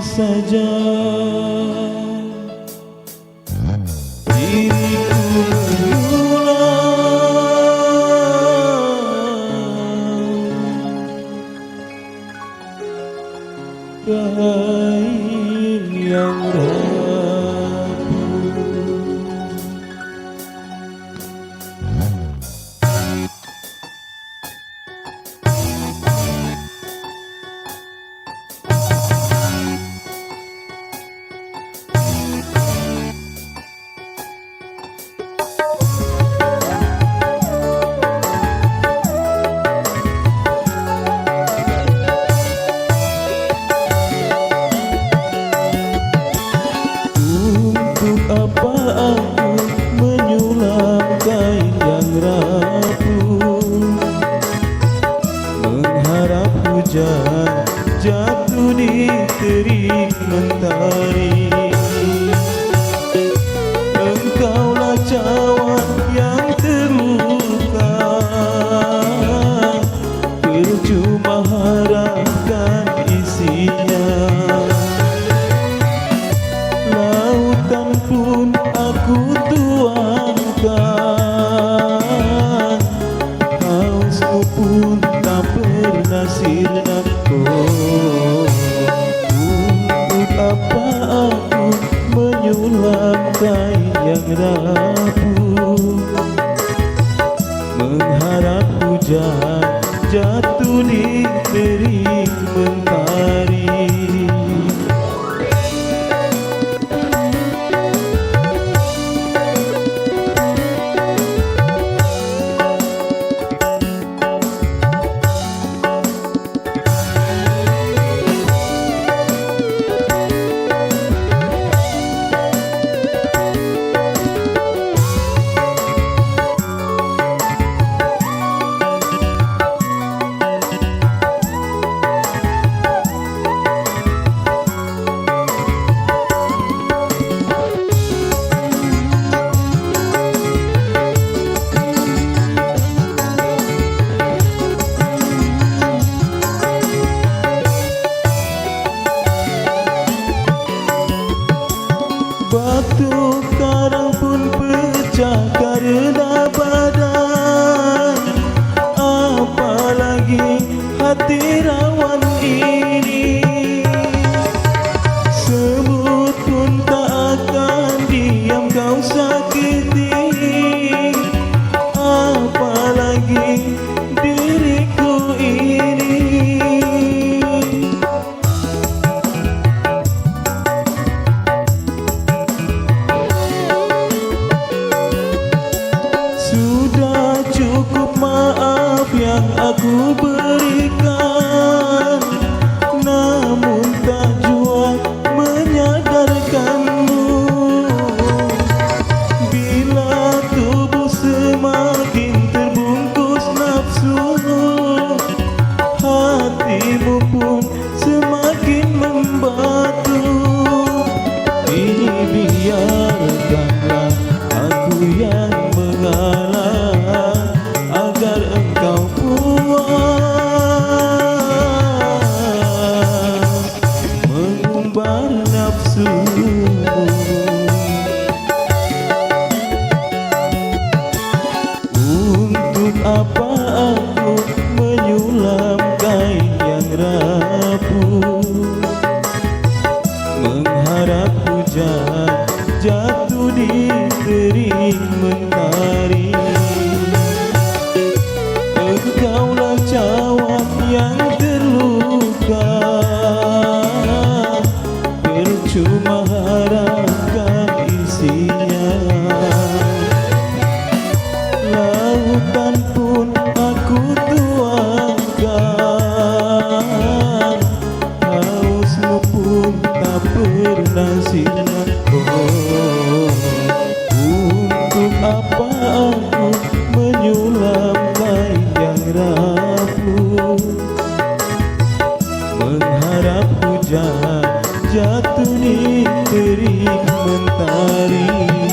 saja. Diriku kain mentari Engkaulah cawan yang terluka Percuma harapkan apa aku menyulam kain yang rapuh. Mengharap hujan jatuh di terik mentari Waktu karang pun pecah karena badan Apalagi hati rawan ini biarkanlah aku yang mengalah Agar engkau puas Mengumbar nafsumu Untuk apa jatuh di terik mentari. Engkaulah cawan yang terluka तुम्हारा पूजा जा तूने तेरी मंतारी